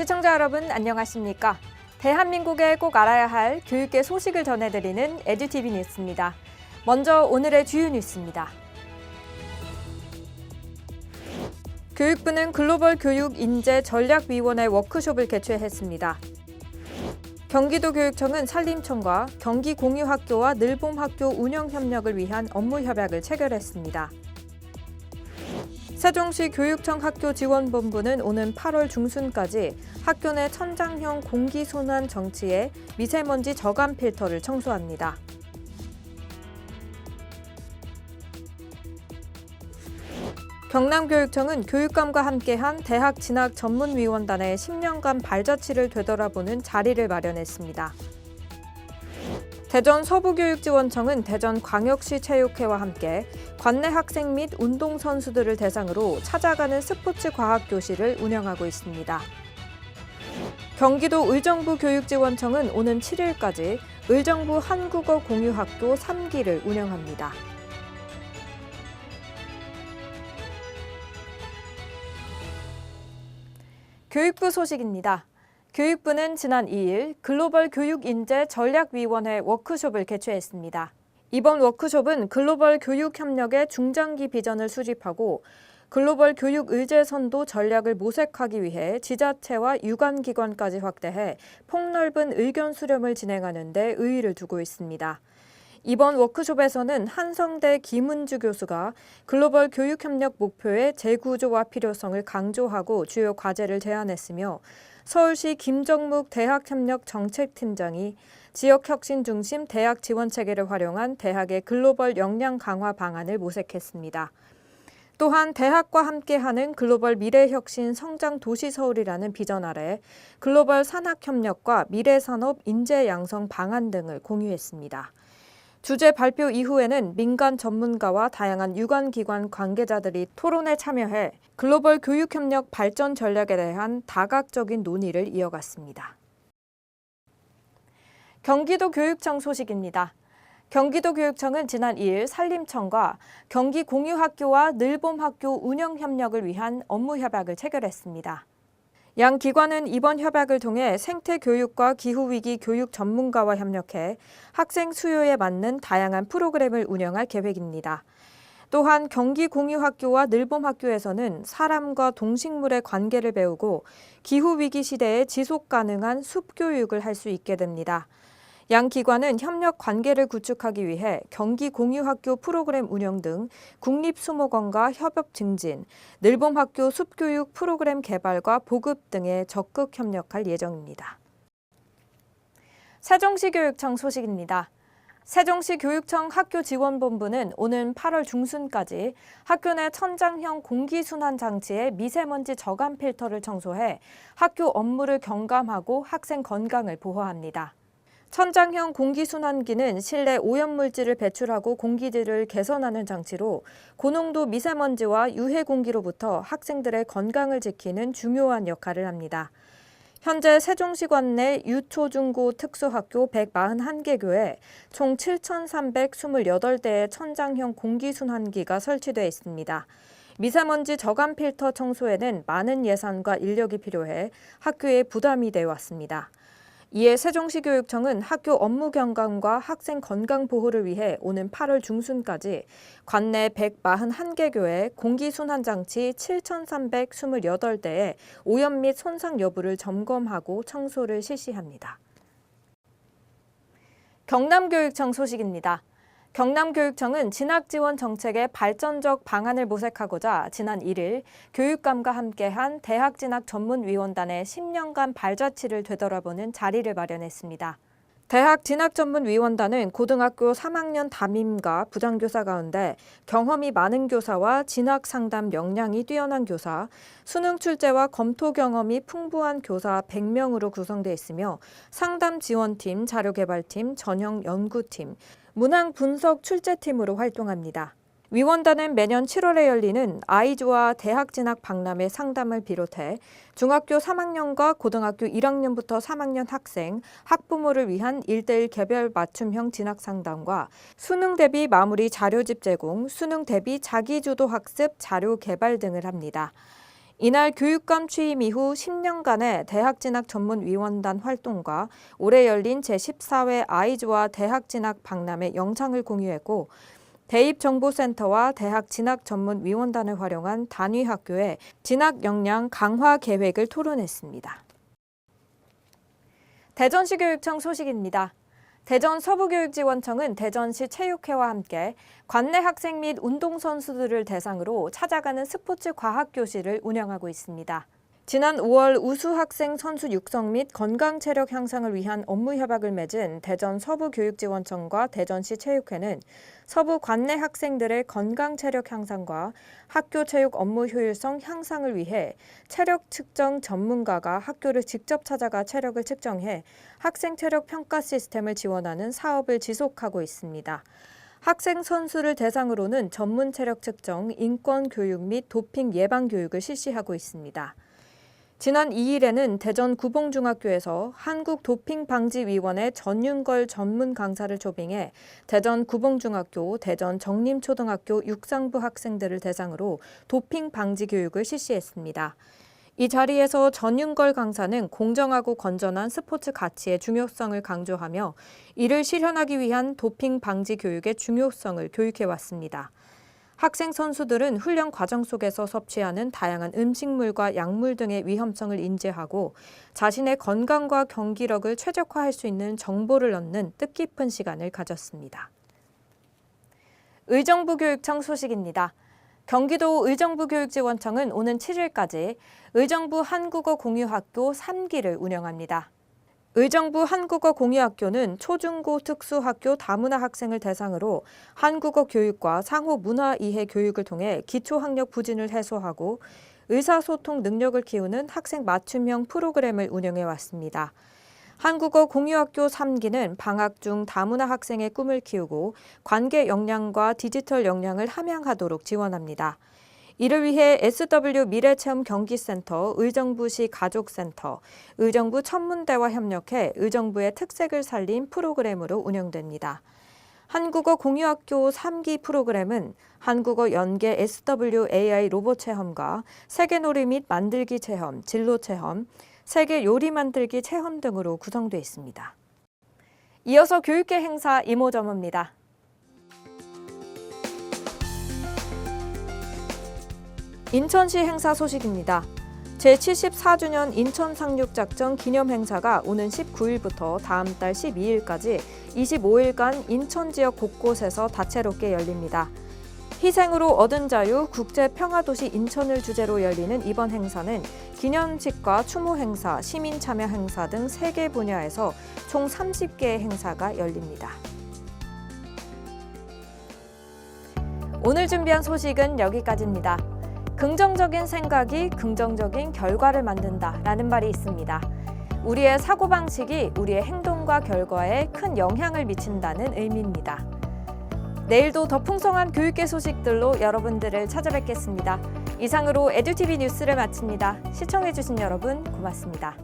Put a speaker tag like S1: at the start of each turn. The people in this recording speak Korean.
S1: 시청자 여러분 안녕하십니까? 대한민국에 꼭 알아야 할 교육계 소식을 전해드리는 에듀티비 뉴스입니다. 먼저 오늘의 주요 뉴스입니다. 교육부는 글로벌 교육 인재 전략위원회 워크숍을 개최했습니다. 경기도 교육청은 산림청과 경기 공유학교와 늘봄학교 운영 협력을 위한 업무 협약을 체결했습니다. 세종시 교육청 학교 지원본부는 오는 8월 중순까지 학교 내 천장형 공기순환 정치에 미세먼지 저감 필터를 청소합니다. 경남교육청은 교육감과 함께한 대학 진학 전문위원단의 10년간 발자취를 되돌아보는 자리를 마련했습니다. 대전 서부교육지원청은 대전광역시 체육회와 함께 관내 학생 및 운동선수들을 대상으로 찾아가는 스포츠 과학 교실을 운영하고 있습니다. 경기도 의정부 교육지원청은 오는 7일까지 의정부 한국어 공유학교 3기를 운영합니다. 교육부 소식입니다. 교육부는 지난 2일 글로벌 교육 인재 전략위원회 워크숍을 개최했습니다. 이번 워크숍은 글로벌 교육 협력의 중장기 비전을 수립하고 글로벌 교육 의제 선도 전략을 모색하기 위해 지자체와 유관 기관까지 확대해 폭넓은 의견 수렴을 진행하는 데 의의를 두고 있습니다. 이번 워크숍에서는 한성대 김은주 교수가 글로벌 교육 협력 목표의 재구조화 필요성을 강조하고 주요 과제를 제안했으며 서울시 김정묵 대학협력 정책팀장이 지역혁신 중심 대학 지원 체계를 활용한 대학의 글로벌 역량 강화 방안을 모색했습니다. 또한 대학과 함께하는 글로벌 미래혁신 성장 도시 서울이라는 비전 아래 글로벌 산학협력과 미래산업 인재 양성 방안 등을 공유했습니다. 주제 발표 이후에는 민간 전문가와 다양한 유관기관 관계자들이 토론에 참여해 글로벌 교육협력 발전 전략에 대한 다각적인 논의를 이어갔습니다. 경기도 교육청 소식입니다. 경기도 교육청은 지난 2일 산림청과 경기공유학교와 늘봄학교 운영 협력을 위한 업무 협약을 체결했습니다. 양 기관은 이번 협약을 통해 생태 교육과 기후 위기 교육 전문가와 협력해 학생 수요에 맞는 다양한 프로그램을 운영할 계획입니다. 또한 경기공유학교와 늘봄학교에서는 사람과 동식물의 관계를 배우고 기후 위기 시대에 지속 가능한 숲 교육을 할 수 있게 됩니다. 양 기관은 협력 관계를 구축하기 위해 경기 공유학교 프로그램 운영 등 국립수목원과 협업 증진, 늘봄학교 숲교육 프로그램 개발과 보급 등에 적극 협력할 예정입니다. 세종시 교육청 소식입니다. 세종시 교육청 학교지원본부는 오는 8월 중순까지 학교 내 천장형 공기순환 장치의 미세먼지 저감 필터를 청소해 학교 업무를 경감하고 학생 건강을 보호합니다. 천장형 공기순환기는 실내 오염물질을 배출하고 공기질을 개선하는 장치로 고농도 미세먼지와 유해 공기로부터 학생들의 건강을 지키는 중요한 역할을 합니다. 현재 세종시관 내 유초중고 특수학교 141개 교에 총 7,328대의 천장형 공기순환기가 설치돼 있습니다. 미세먼지 저감 필터 청소에는 많은 예산과 인력이 필요해 학교에 부담이 되어 왔습니다. 이에 세종시 교육청은 학교 업무 경감과 학생 건강 보호를 위해 오는 8월 중순까지 관내 141개 교회 공기순환 장치 7,328대에 오염 및 손상 여부를 점검하고 청소를 실시합니다. 경남교육청 소식입니다. 경남교육청은 진학지원 정책의 발전적 방안을 모색하고자 지난 1일 교육감과 함께한 대학진학 전문위원단의 10년간 발자취를 되돌아보는 자리를 마련했습니다. 대학 진학전문위원단은 고등학교 3학년 담임과 부장교사 가운데 경험이 많은 교사와 진학 상담 역량이 뛰어난 교사, 수능 출제와 검토 경험이 풍부한 교사 100명으로 구성돼 있으며 상담 지원팀, 자료개발팀, 전형 연구팀, 문항 분석 출제팀으로 활동합니다. 위원단은 매년 7월에 열리는 아이즈와 대학 진학 박람회 상담을 비롯해 중학교 3학년과 고등학교 1학년부터 3학년 학생, 학부모를 위한 1대1 개별 맞춤형 진학 상담과 수능 대비 마무리 자료집 제공, 수능 대비 자기주도 학습 자료 개발 등을 합니다. 이날 교육감 취임 이후 10년간의 대학 진학 전문위원단 활동과 올해 열린 제14회 아이즈와 대학 진학 박람회 영상을 공유했고 대입정보센터와 대학 진학 전문위원단을 활용한 단위 학교의 진학 역량 강화 계획을 토론했습니다. 대전시 교육청 소식입니다. 대전 서부교육지원청은 대전시 체육회와 함께 관내 학생 및 운동선수들을 대상으로 찾아가는 스포츠 과학교실을 운영하고 있습니다. 지난 5월 우수 학생 선수 육성 및 건강 체력 향상을 위한 업무 협약을 맺은 대전 서부교육지원청과 대전시 체육회는 서부 관내 학생들의 건강 체력 향상과 학교 체육 업무 효율성 향상을 위해 체력 측정 전문가가 학교를 직접 찾아가 체력을 측정해 학생 체력 평가 시스템을 지원하는 사업을 지속하고 있습니다. 학생 선수를 대상으로는 전문 체력 측정, 인권 교육 및 도핑 예방 교육을 실시하고 있습니다. 지난 2일에는 대전 구봉중학교에서 한국도핑방지위원회 전윤걸 전문 강사를 초빙해 대전 구봉중학교, 대전 정림초등학교 육상부 학생들을 대상으로 도핑 방지 교육을 실시했습니다. 이 자리에서 전윤걸 강사는 공정하고 건전한 스포츠 가치의 중요성을 강조하며 이를 실현하기 위한 도핑 방지 교육의 중요성을 교육해 왔습니다. 학생 선수들은 훈련 과정 속에서 섭취하는 다양한 음식물과 약물 등의 위험성을 인지하고 자신의 건강과 경기력을 최적화할 수 있는 정보를 얻는 뜻깊은 시간을 가졌습니다. 의정부 교육청 소식입니다. 경기도 의정부 교육지원청은 오는 7일까지 의정부 한국어 공유학교 3기를 운영합니다. 의정부 한국어 공유학교는 초중고 특수학교 다문화 학생을 대상으로 한국어 교육과 상호 문화 이해 교육을 통해 기초학력 부진을 해소하고 의사소통 능력을 키우는 학생 맞춤형 프로그램을 운영해 왔습니다. 한국어 공유학교 3기는 방학 중 다문화 학생의 꿈을 키우고 관계 역량과 디지털 역량을 함양하도록 지원합니다. 이를 위해 SW 미래체험 경기센터, 의정부시 가족센터, 의정부 천문대와 협력해 의정부의 특색을 살린 프로그램으로 운영됩니다. 한국어 공유학교 3기 프로그램은 한국어 연계 SWAI 로봇 체험과 세계놀이 및 만들기 체험, 진로 체험, 세계 요리 만들기 체험 등으로 구성되어 있습니다. 이어서 교육계 행사 이모저모입니다. 인천시 행사 소식입니다. 제74주년 인천 상륙작전 기념 행사가 오는 19일부터 다음 달 12일까지 25일간 인천 지역 곳곳에서 다채롭게 열립니다. 희생으로 얻은 자유 국제 평화도시 인천을 주제로 열리는 이번 행사는 기념식과 추모 행사, 시민 참여 행사 등 3개 분야에서 총 30개의 행사가 열립니다. 오늘 준비한 소식은 여기까지입니다. 긍정적인 생각이 긍정적인 결과를 만든다 라는 말이 있습니다. 우리의 사고방식이 우리의 행동과 결과에 큰 영향을 미친다는 의미입니다. 내일도 더 풍성한 교육계 소식들로 여러분들을 찾아뵙겠습니다. 이상으로 에듀티비 뉴스를 마칩니다. 시청해주신 여러분 고맙습니다.